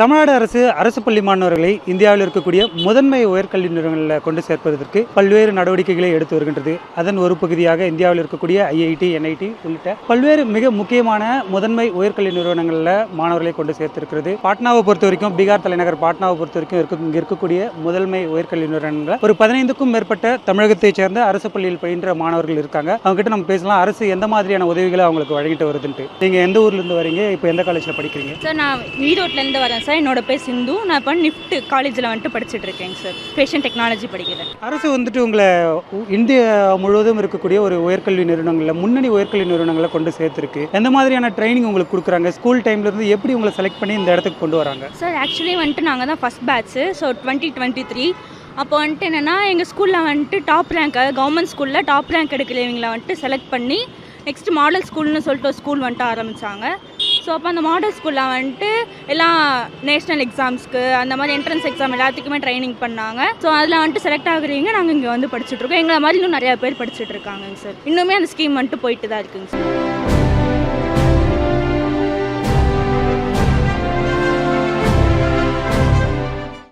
தமிழ்நாடு அரசு அரசு பள்ளி மாணவர்களை இந்தியாவில் இருக்கக்கூடிய முதன்மை உயர்கல்வி நிறுவனங்களில் கொண்டு சேர்ப்பதற்கு பல்வேறு நடவடிக்கைகளை எடுத்து வருகின்றது. அதன் ஒரு பகுதியாக இந்தியாவில் இருக்கக்கூடிய ஐஐடி என்ஐடி உள்ளிட்ட பல்வேறு மிக முக்கியமான முதன்மை உயர்கல்வி நிறுவனங்களில் மாணவர்களை கொண்டு சேர்த்திருக்கிறது. பாட்னாவை பொறுத்த வரைக்கும் பீகார் தலைநகர் பாட்னாவை பொறுத்த வரைக்கும் இருக்க இங்கே இருக்கக்கூடிய முதன்மை உயர்கல்வி நிறுவனங்களில் ஒரு பதினைந்துக்கும் மேற்பட்ட தமிழகத்தைச் சேர்ந்த அரசு பள்ளியில் பயின்ற மாணவர்கள் இருக்காங்க. அவங்க கிட்ட நம்ம பேசலாம். அரசு எந்த மாதிரியான உதவிகளை அவங்களுக்கு வழங்கிட்டு வருதுன்ட்டு. நீங்கள் எந்த ஊர்ல இருந்து வரீங்க? இப்போ எந்த காலேஜில் படிக்கிறீங்க? சார் நான் ஈரோட்லேருந்து வரேன் சார் என்னோட பேர் சிந்து. நான் இப்போ நிஃப்ட் காலேஜில் வந்துட்டு படிச்சுட்டு இருக்கேங்க சார். ஃபேஷன் டெக்னாலஜி படிக்கிறேன் அரசு வந்துட்டு உங்களை இந்தியா முழுவதும் இருக்கக்கூடிய ஒரு உயர்கல்வி நிறுவனங்களில் முன்னணி உயர்கல்வி நிறுவனங்களை கொண்டு சேர்த்துருக்கு. எந்த மாதிரியான ட்ரைனிங் உங்களுக்கு கொடுக்குறாங்க? ஸ்கூல் டைம்ல இருந்து எப்படி உங்களை செலக்ட் பண்ணி இந்த இடத்துக்கு கொண்டு வராங்க? சார் ஆக்சுவலி வந்துட்டு நாங்கள் தான் first batch so twenty twenty three அப்போ வந்துட்டு என்னென்னா எங்கள் ஸ்கூலில் வந்துட்டு டாப் ரேங்க் அதாவது கவர்மெண்ட் ஸ்கூலில் டாப் ரேங்க் எடுக்கிறவங்களை வந்துட்டு செலக்ட் பண்ணி நெக்ஸ்ட் மாடல் ஸ்கூல்னு சொல்லிட்டு ஒரு ஸ்கூல் வந்துட்டு ஆரம்பித்தாங்க ஸோ அப்போ அந்த மாடல் ஸ்கூலில் வந்துட்டு எல்லாம் நேஷ்னல் எக்ஸாம்ஸ்க்கு அந்த மாதிரி என்ட்ரன்ஸ் எக்ஸாம் எல்லாத்துக்குமே ட்ரைனிங் பண்ணாங்க. ஸோ அதில் வந்துட்டு செலக்ட் ஆகுறீங்க நாங்கள் இங்கே வந்து படிச்சுட்டு இருக்கோம். எங்களை மாதிரி இன்னும் நிறையா பேர் படிச்சுட்டு இருக்காங்க சார் இன்னுமே அந்த ஸ்கீம் வந்துட்டு போயிட்டு தான் இருக்குங்க சார்